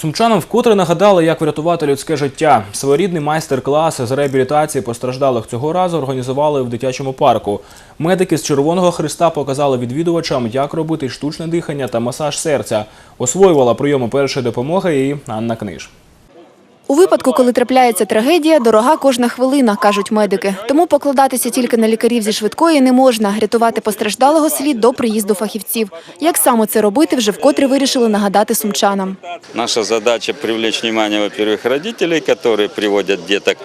Сумчанам вкотре нагадали, як врятувати людське життя. Своєрідний майстер-клас з реабілітації постраждалих цього разу організували в дитячому парку. Медики з Червоного Христа показали відвідувачам, як робити штучне дихання та масаж серця. Освоювала прийоми першої допомоги і Анна Книж. У випадку, коли трапляється трагедія, дорога кожна хвилина, кажуть медики. Тому покладатися тільки на лікарів зі швидкої не можна. Рятувати постраждалого слід до приїзду фахівців. Як саме це робити, вже вкотре вирішили нагадати сумчанам. Наша задача привлечь внимание, во-первых, родителей, которые приводят деток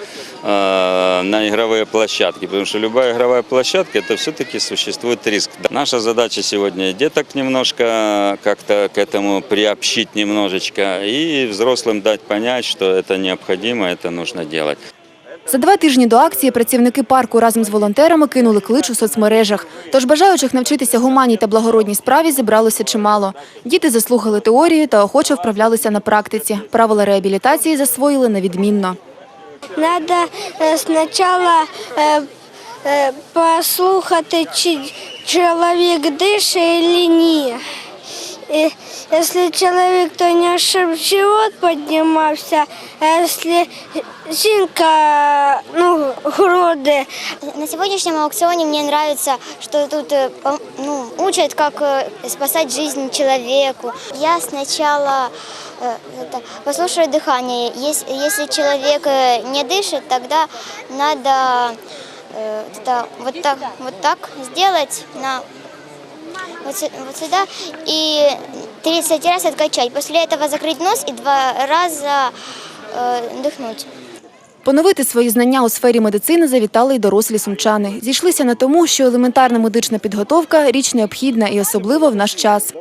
э, на игровые площадки, потому что любая игровая площадка, это все-таки существует риск. Наша задача сегодня и деток немножко как-то к этому приобщить немножечко и взрослым дать понять, что это необходимо, это нужно делать. За два тижні до акції працівники парку разом з волонтерами кинули клич у соцмережах. Тож бажаючих навчитися гуманній та благородній справі зібралося чимало. Діти заслухали теорію та охоче вправлялися на практиці. Правила реабілітації засвоїли невідмінно. Надо е, спочатку е, е, послухати, чи чоловік дише чи ні. І Якщо чоловік, то не щоб живот піднімався, а якщо жінка, ну, груди, На сегодняшнем аукционе мне нравится, что тут э, пом- ну, учат, как э, спасать жизнь человеку. Я сначала э, это, послушаю дыхание. Ес- Если человек э, не дышит, тогда надо э, это, вот, так, вот так сделать на вот, сю- вот сюда и 30 раз откачать. После этого закрыть нос и два раза э, дыхнуть. Поновити свої знання у сфері медицини завітали й дорослі сумчани. Зійшлися на тому, що елементарна медична підготовка – річ необхідна і особливо в наш час.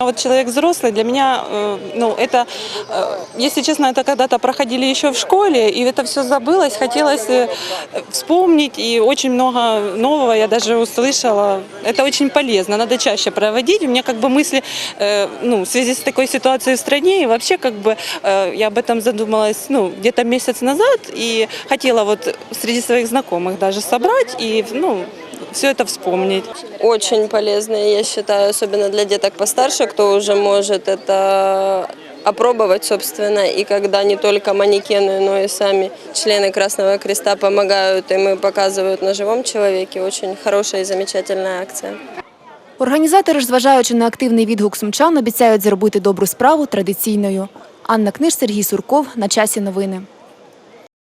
А Вот человек взрослый для меня, э, ну это, э, если честно, это когда-то проходили еще в школе, и это все забылось, хотелось э, вспомнить, и очень много нового я даже услышала. Это очень полезно, надо чаще проводить. У меня как бы мысли, э, ну, в связи с такой ситуацией в стране, и вообще как бы э, я об этом задумалась, ну, где-то месяц назад, и хотела вот среди своих знакомых даже собрать и, ну, все это вспомнить. очень полезные, я считаю, особенно для деток постарше, кто уже может это опробовать, собственно, и когда не только манекены, но и сами члены Красного Креста помогают им и показывают на живом человеке, очень хорошая и замечательная акция. Організатори ж, зважаючи на активний відгук сумчан, обіцяють зробити добру справу традиційною. Анна Книж, Сергій Сурков. На часі новини.